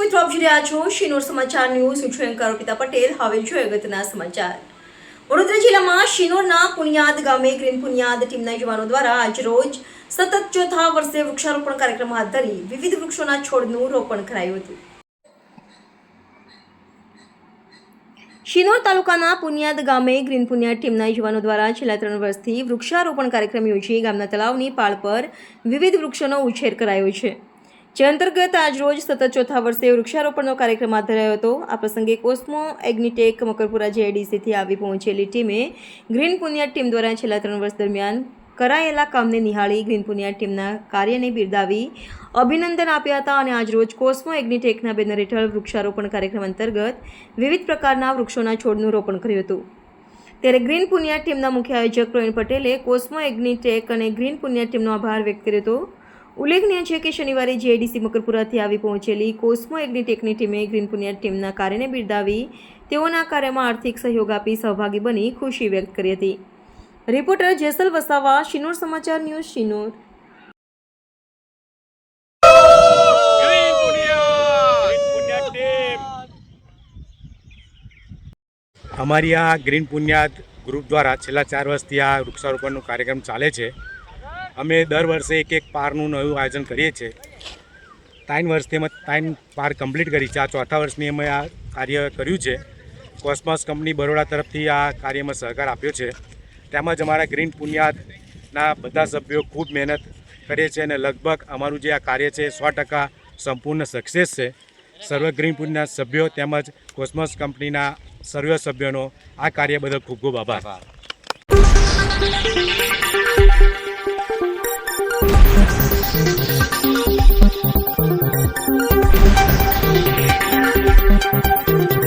મિત્રો, આપ જોઈ રહ્યા છો શિનોર સમાચાર ન્યૂઝ. હું છું આરોપિતા પટેલ. હવે જોઈએ અગત્યના સમાચાર. વડોદરા જિલ્લામાં શિનોરના પુનિયાદ ગામે ગ્રીન પુનિયાદ ટીમના યુવાનો દ્વારા આજરોજ સતત ચોથા વર્ષે વૃક્ષારોપણ કાર્યક્રમ હાથ ધરી વિવિધ વૃક્ષોના છોડનું રોપણ કરાયું હતું. શિનોર તાલુકાના પુનિયાદ ગામે ગ્રીન પુનિયાદ ટીમના યુવાનો દ્વારા છેલ્લા ત્રણ વર્ષથી વૃક્ષારોપણ કાર્યક્રમ યોજી ગામના તળાવની પાળ પર વિવિધ વૃક્ષોનો ઉછેર કરાયો છે. જે અંતર્ગત આજરોજ સતત ચોથા વર્ષે વૃક્ષારોપણનો કાર્યક્રમ હાથ ધરાયો હતો. આ પ્રસંગે કોસ્મો, એગ્નિટેક, મકરપુરા જેડીસીથી આવી પહોંચેલી ટીમે ગ્રીન પુનિયાદ ટીમ દ્વારા છેલ્લા ત્રણ વર્ષ દરમિયાન કરાયેલા કામને નિહાળી ગ્રીન પુનિયા ટીમના કાર્યને બિરદાવી અભિનંદન આપ્યા હતા અને આજરોજ કોસ્મો એગ્નિટેકના બેનર હેઠળ વૃક્ષારોપણ કાર્યક્રમ અંતર્ગત વિવિધ પ્રકારના વૃક્ષોના છોડનું રોપણ કર્યું હતું. ત્યારે ગ્રીન પુનિયા ટીમના મુખ્ય આયોજક પ્રવીણ પટેલે કોસ્મો એગ્નિટેક અને ગ્રીન પુનિયા ટીમનો આભાર વ્યક્ત કર્યો હતો. ઉલ્લેખનીય છે કે શનિવારે જેડીસી મકરપુરાથી આવી પહોંચેલી કોસ્મો એગ્નિટેકની ટીમે ગ્રીન પુનિયા ટીમના કાર્યને બિરદાવી તેઓના કાર્યમાં આર્થિક સહયોગ આપી સહભાગી બની ખુશી વ્યક્ત કરી હતી. રિપોર્ટર જેસલ વસાવા, શિનોર સમાચાર ન્યૂઝ શિનોર. અમારી આ ગ્રીન પુન્યાદ ગ્રુપ દ્વારા છેલ્લા ચાર વર્ષથી આ વૃક્ષારોપણનો કાર્યક્રમ ચાલે છે. અમે દર વર્ષે એક એક પારનું નવું આયોજન કરીએ છીએ. ત્રણ વર્ષથી અમે ત્રણ પાર કમ્પ્લીટ કરી છે. આ ચોથા વર્ષની અમે આ કાર્ય કર્યું છે. કોસ્મોસ કંપની બરોડા તરફથી આ કાર્યમાં સહકાર આપ્યો છે. તેમજ અમારા ગ્રીન પુન્યાદના બધા સભ્યો ખૂબ મહેનત કરે છે અને લગભગ અમારું જે આ કાર્ય છે સો ટકા સંપૂર્ણ સક્સેસ છે સર્વ ગ્રીન પુન્યા સભ્યો તેમજ કોસ્મોસ કંપનીના સર્વ સભ્યોનો આ કાર્ય બદલ ખૂબ ખૂબ આભાર Thank you.